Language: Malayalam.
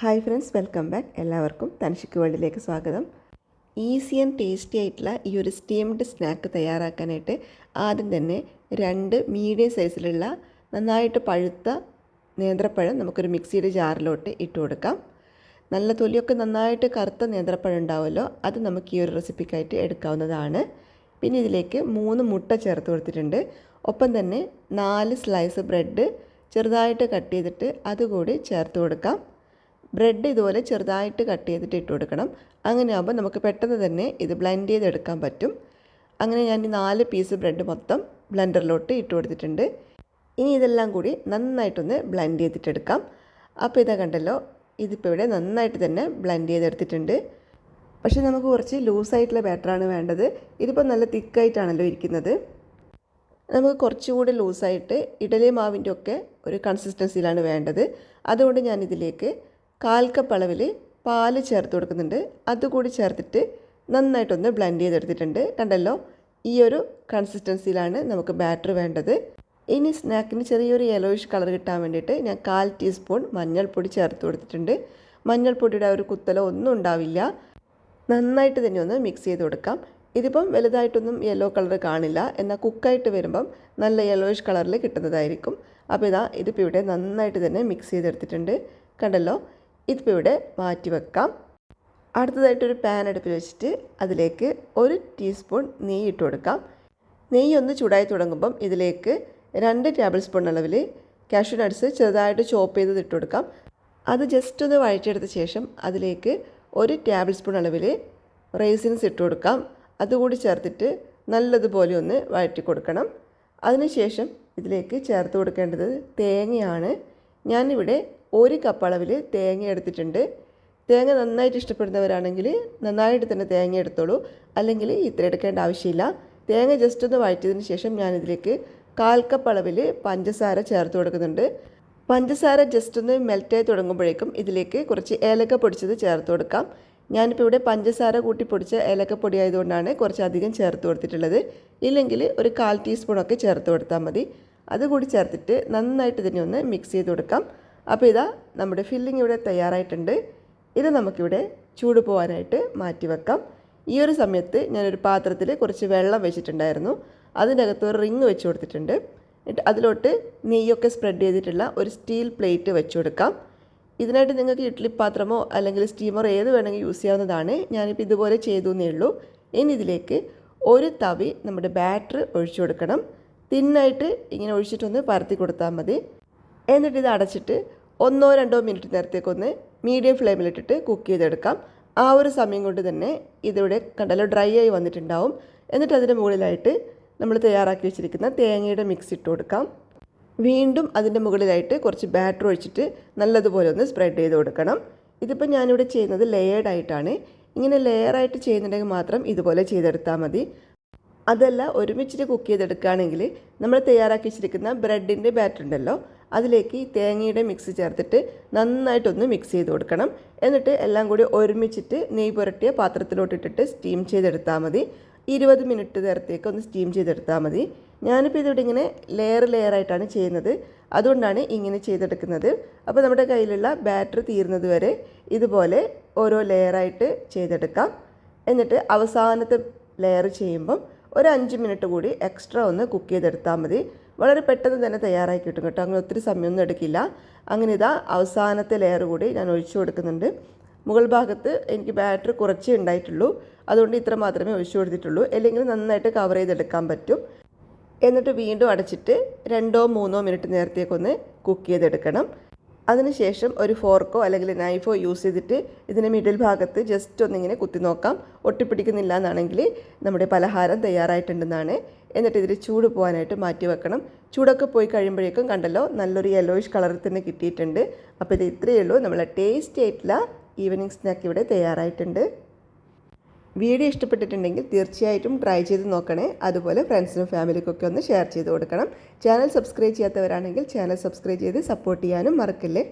Hi friends welcome back. എല്ലാവർക്കും തനിഷിക്ക് വേൾഡിലേക്ക് സ്വാഗതം. ഈസി ആൻഡ് ടേസ്റ്റി ആയിട്ടുള്ള ഈ ഒരു സ്റ്റീംഡ് സ്നാക്ക് തയ്യാറാക്കാനായിട്ട് ആദ്യം തന്നെ രണ്ട് മീഡിയം സൈസിലുള്ള നന്നായിട്ട് പഴുത്ത നേന്ത്രപ്പഴം നമുക്കൊരു മിക്സിയുടെ ജാറിലോട്ട് ഇട്ട് കൊടുക്കാം. നല്ല തൊലിയൊക്കെ നന്നായിട്ട് കറുത്ത നേന്ത്രപ്പഴം ഉണ്ടാവുമല്ലോ അത് നമുക്ക് ഈ ഒരു റെസിപ്പിക്കായിട്ട് എടുക്കാവുന്നതാണ്. പിന്നെ ഇതിലേക്ക് മൂന്ന് മുട്ട ചേർത്ത് കൊടുത്തിട്ടുണ്ട്. ഒപ്പം തന്നെ നാല് സ്ലൈസ് ബ്രെഡ് ചെറുതായിട്ട് കട്ട് ചെയ്തിട്ട് അതുകൂടി ചേർത്ത് കൊടുക്കാം. ബ്രെഡ് ഇതുപോലെ ചെറുതായിട്ട് കട്ട് ചെയ്തിട്ട് ഇട്ട് കൊടുക്കണം. അങ്ങനെ ആകുമ്പോൾ നമുക്ക് പെട്ടെന്ന് തന്നെ ഇത് ബ്ലെൻഡ് ചെയ്തെടുക്കാൻ പറ്റും. അങ്ങനെ ഞാൻ ഈ നാല് പീസ് ബ്രെഡ് മൊത്തം ബ്ലെൻഡറിലോട്ട് ഇട്ട് കൊടുത്തിട്ടുണ്ട്. ഇനി ഇതെല്ലാം കൂടി നന്നായിട്ടൊന്ന് ബ്ലെൻഡ് ചെയ്തിട്ടെടുക്കാം. അപ്പോൾ ഇതാ കണ്ടല്ലോ ഇതിപ്പോൾ ഇവിടെ നന്നായിട്ട് തന്നെ ബ്ലെൻഡ് ചെയ്തെടുത്തിട്ടുണ്ട്. പക്ഷേ നമുക്ക് കുറച്ച് ലൂസായിട്ടുള്ള ബാറ്ററാണ് വേണ്ടത്. ഇതിപ്പോൾ നല്ല തിക്കായിട്ടാണല്ലോ ഇരിക്കുന്നത്. നമുക്ക് കുറച്ചുകൂടി ലൂസായിട്ട് ഇഡലി മാവിന്റെ ഒക്കെ ഒരു കൺസിസ്റ്റൻസിയിലാണ് വേണ്ടത്. അതുകൊണ്ട് ഞാനിതിലേക്ക് കാൽ കപ്പ് അളവിൽ പാൽ ചേർത്ത് കൊടുക്കുന്നുണ്ട്. അതുകൂടി ചേർത്തിട്ട് നന്നായിട്ടൊന്ന് ബ്ലെൻഡ് ചെയ്തെടുത്തിട്ടുണ്ട്. കണ്ടല്ലോ? ഈ ഒരു കൺസിസ്റ്റൻസിയിലാണ് നമുക്ക് ബാറ്റർ വേണ്ടത്. ഇനി സ്നാക്കിന് ചെറിയൊരു യെലോയിഷ് കളർ കിട്ടാൻ വേണ്ടിയിട്ട് ഞാൻ കാൽ ടീസ്പൂൺ മഞ്ഞൾപ്പൊടി ചേർത്ത് കൊടുത്തിട്ടുണ്ട്. മഞ്ഞൾപ്പൊടിയുടെ ഒരു കുത്തലോ ഒന്നും ഉണ്ടാവില്ല. നന്നായിട്ട് തന്നെ ഒന്ന് മിക്സ് ചെയ്ത് കൊടുക്കാം. ഇതിപ്പം വലുതായിട്ടൊന്നും യെല്ലോ കളർ കാണില്ല. എന്നാൽ കുക്കായിട്ട് വരുമ്പം നല്ല യെല്ലോയിഷ് കളറിൽ കിട്ടുന്നതായിരിക്കും. അപ്പോൾ ഇതാ ഇതിപ്പോൾ ഇവിടെ നന്നായിട്ട് തന്നെ മിക്സ് ചെയ്തെടുത്തിട്ടുണ്ട്. കണ്ടല്ലോ? ഇതിപ്പോൾ ഇവിടെ മാറ്റി വെക്കാം. അടുത്തതായിട്ടൊരു പാൻ അടുപ്പിൽ വെച്ചിട്ട് അതിലേക്ക് ഒരു ടീസ്പൂൺ നെയ്യ് ഇട്ട് കൊടുക്കാം. നെയ്യ് ഒന്ന് ചൂടായി തുടങ്ങുമ്പം ഇതിലേക്ക് രണ്ട് ടേബിൾ സ്പൂൺ അളവിൽ കാഷ്യൂ നട്ട്സ് ചെറുതായിട്ട് ചോപ്പ് ചെയ്ത് ഇട്ട് കൊടുക്കാം. അത് ജസ്റ്റ് ഒന്ന് വഴറ്റിയെടുത്ത ശേഷം അതിലേക്ക് ഒരു ടേബിൾ സ്പൂൺ അളവിൽ റൈസിൻസ് ഇട്ട് കൊടുക്കാം. അതുകൂടി ചേർത്തിട്ട് നല്ലതുപോലെ ഒന്ന് വഴറ്റി കൊടുക്കണം. അതിനുശേഷം ഇതിലേക്ക് ചേർത്ത് കൊടുക്കേണ്ടത് തേങ്ങയാണ്. ഞാനിവിടെ ഒരു കപ്പ് അളവിൽ തേങ്ങ എടുത്തിട്ടുണ്ട്. തേങ്ങ നന്നായിട്ട് ഇഷ്ടപ്പെടുന്നവരാണെങ്കിൽ നന്നായിട്ട് തന്നെ തേങ്ങ എടുത്തോളൂ. അല്ലെങ്കിൽ ഇത്ര എടുക്കേണ്ട ആവശ്യമില്ല. തേങ്ങ ജസ്റ്റ് ഒന്ന് വഴറ്റിയതിന് ശേഷം ഞാനിതിലേക്ക് കാൽ കപ്പ് അളവിൽ പഞ്ചസാര ചേർത്ത് കൊടുക്കുന്നുണ്ട്. പഞ്ചസാര ജസ്റ്റ് ഒന്ന് മെൽറ്റായി തുടങ്ങുമ്പോഴേക്കും ഇതിലേക്ക് കുറച്ച് ഏലക്ക പൊടിച്ചത് ചേർത്ത് കൊടുക്കാം. ഞാനിപ്പോൾ ഇവിടെ പഞ്ചസാര കൂട്ടി പൊടിച്ച ഏലക്കപ്പൊടി ആയതുകൊണ്ടാണ് കുറച്ചധികം ചേർത്ത് കൊടുത്തിട്ടുള്ളത്. ഇല്ലെങ്കിൽ ഒരു കാൽ ടീസ്പൂണൊക്കെ ചേർത്ത് കൊടുത്താൽ മതി. അതുകൂടി ചേർത്തിട്ട് നന്നായിട്ട് ഇതിനെ ഒന്ന് മിക്സ് ചെയ്ത് കൊടുക്കാം. അപ്പോൾ ഇതാ നമ്മുടെ ഫില്ലിംഗ് ഇവിടെ തയ്യാറായിട്ടുണ്ട്. ഇത് നമുക്കിവിടെ ചൂട് പോകാനായിട്ട് മാറ്റി വെക്കാം. ഈ ഒരു സമയത്ത് ഞാനൊരു പാത്രത്തിൽ കുറച്ച് വെള്ളം വെച്ചിട്ടുണ്ടായിരുന്നു. അതിന്റെ അകത്ത് ഒരു റിങ് വെച്ച് കൊടുത്തിട്ടുണ്ട്. എന്നിട്ട് അതിലോട്ട് നെയ്യൊക്കെ സ്പ്രെഡ് ചെയ്തിട്ടുള്ള ഒരു സ്റ്റീൽ പ്ലേറ്റ് വെച്ച് കൊടുക്കാം. ഇതിനായിട്ട് നിങ്ങൾക്ക് ഇഡ്ഡലി പാത്രമോ അല്ലെങ്കിൽ സ്റ്റീമറോ ഏത് വേണമെങ്കിൽ യൂസ് ചെയ്യാവുന്നതാണ്. ഞാനിപ്പോൾ ഇതുപോലെ ചെയ്തു എന്നേ ഉള്ളൂ. ഇനി ഇതിലേക്ക് ഒരു തവി നമ്മുടെ ബാറ്റർ ഒഴിച്ചു കൊടുക്കണം. തിന്നായിട്ട് ഇങ്ങനെ ഒഴിച്ചിട്ടൊന്ന് പരത്തി കൊടുത്താൽ മതി. എന്നിട്ട് ഇത് അടച്ചിട്ട് ഒന്നോ രണ്ടോ മിനിറ്റ് നേരത്തേക്കൊന്ന് മീഡിയം ഫ്ലെയിമിലിട്ടിട്ട് കുക്ക് ചെയ്തെടുക്കാം. ആ ഒരു സമയം കൊണ്ട് തന്നെ ഇതിവിടെ കണ്ടല്ലോ ഡ്രൈ ആയി വന്നിട്ടുണ്ടാവും. എന്നിട്ട് അതിന്റെ മുകളിലായിട്ട് നമ്മൾ തയ്യാറാക്കി വെച്ചിരിക്കുന്ന തേങ്ങയുടെ മിക്സ് ഇട്ട് കൊടുക്കാം. വീണ്ടും അതിന്റെ മുകളിലായിട്ട് കുറച്ച് ബാറ്റർ ഒഴിച്ചിട്ട് നല്ലതുപോലെ ഒന്ന് സ്പ്രെഡ് ചെയ്ത് കൊടുക്കണം. ഇതിപ്പോൾ ഞാനിവിടെ ചെയ്യുന്നത് ലെയേർഡ് ആയിട്ടാണ്. ഇങ്ങനെ ലെയറായിട്ട് ചെയ്യുന്നുണ്ടെങ്കിൽ മാത്രം ഇതുപോലെ ചെയ്തെടുത്താൽ മതി. അതല്ല ഒരുമിച്ചിട്ട് കുക്ക് ചെയ്തെടുക്കുകയാണെങ്കിൽ നമ്മൾ തയ്യാറാക്കി വെച്ചിരിക്കുന്ന ബ്രെഡിന്റെ ബാറ്റർ ഉണ്ടല്ലോ അതിലേക്ക് ഈ തേങ്ങയുടെ മിക്സ് ചേർത്തിട്ട് നന്നായിട്ടൊന്ന് മിക്സ് ചെയ്ത് കൊടുക്കണം. എന്നിട്ട് എല്ലാം കൂടി ഒരുമിച്ചിട്ട് നെയ്യ് പുരട്ടിയ പാത്രത്തിലോട്ടിട്ടിട്ട് സ്റ്റീം ചെയ്തെടുത്താൽ മതി. ഇരുപത് മിനിറ്റ് നേരത്തേക്ക് ഒന്ന് സ്റ്റീം ചെയ്തെടുത്താൽ മതി. ഞാനിപ്പോൾ ഇതിവിടെ ഇങ്ങനെ ലെയർ ലെയർ ആയിട്ടാണ് ചെയ്യുന്നത്. അതുകൊണ്ടാണ് ഇങ്ങനെ ചെയ്തെടുക്കുന്നത്. അപ്പോൾ നമ്മുടെ കയ്യിലുള്ള ബാറ്ററി തീരുന്നത് വരെ ഇതുപോലെ ഓരോ ലെയറായിട്ട് ചെയ്തെടുക്കാം. എന്നിട്ട് അവസാനത്തെ ലെയർ ചെയ്യുമ്പം ഒരു അഞ്ച് മിനിറ്റ് കൂടി എക്സ്ട്രാ ഒന്ന് കുക്ക് ചെയ്തെടുത്താൽ മതി. വളരെ പെട്ടെന്ന് തന്നെ തയ്യാറാക്കി കിട്ടും കേട്ടോ. അങ്ങനെ ഒത്തിരി സമയമൊന്നും എടുക്കില്ല. അങ്ങനെ ഇതാ അവസാനത്തെ ലെയർ കൂടി ഞാൻ ഒഴിച്ചു കൊടുക്കുന്നുണ്ട്. മുകൾ ഭാഗത്ത് എനിക്ക് ബാറ്ററി കുറച്ചേ ഉണ്ടായിട്ടുള്ളൂ. അതുകൊണ്ട് ഇത്ര മാത്രമേ ഒഴിച്ചു കൊടുത്തിട്ടുള്ളൂ. അല്ലെങ്കിൽ നന്നായിട്ട് കവർ ചെയ്തെടുക്കാൻ പറ്റും. എന്നിട്ട് വീണ്ടും അടച്ചിട്ട് രണ്ടോ മൂന്നോ മിനിറ്റ് നേരത്തേക്കൊന്ന് കുക്ക് ചെയ്തെടുക്കണം. അതിനുശേഷം ഒരു ഫോർക്കോ അല്ലെങ്കിൽ നൈഫോ യൂസ് ചെയ്തിട്ട് ഇതിന് മിഡിൽ ഭാഗത്ത് ജസ്റ്റ് ഒന്നിങ്ങനെ കുത്തി നോക്കാം. ഒട്ടിപ്പിടിക്കുന്നില്ല എന്നാണെങ്കിൽ നമ്മുടെ പലഹാരം തയ്യാറായിട്ടുണ്ടെന്നാണ്. എന്നിട്ട് ഇതിൽ ചൂട് പോകാനായിട്ട് മാറ്റി വെക്കണം. ചൂടൊക്കെ പോയി കഴിയുമ്പോഴേക്കും കണ്ടല്ലോ നല്ലൊരു യെല്ലോയിഷ് കളറിൽ തന്നെ കിട്ടിയിട്ടുണ്ട്. അപ്പോൾ ഇത് ഇത്രയേ ഉള്ളൂ. നമ്മളെ ടേസ്റ്റ് ആയിട്ടുള്ള ഈവനിങ് സ്നാക്ക് ഇവിടെ തയ്യാറായിട്ടുണ്ട്. വീഡിയോ ഇഷ്ടപ്പെട്ടിട്ടുണ്ടെങ്കിൽ തീർച്ചയായിട്ടും ട്രൈ ചെയ്ത് നോക്കണേ. അതുപോലെ ഫ്രണ്ട്സിനും ഫാമിലിക്കൊക്കെ ഒന്ന് ഷെയർ ചെയ്ത് കൊടുക്കണം. ചാനൽ സബ്സ്ക്രൈബ് ചെയ്യാത്തവരാണെങ്കിൽ ചാനൽ സബ്സ്ക്രൈബ് ചെയ്ത് സപ്പോർട്ട് ചെയ്യാനും മറക്കില്ലേ?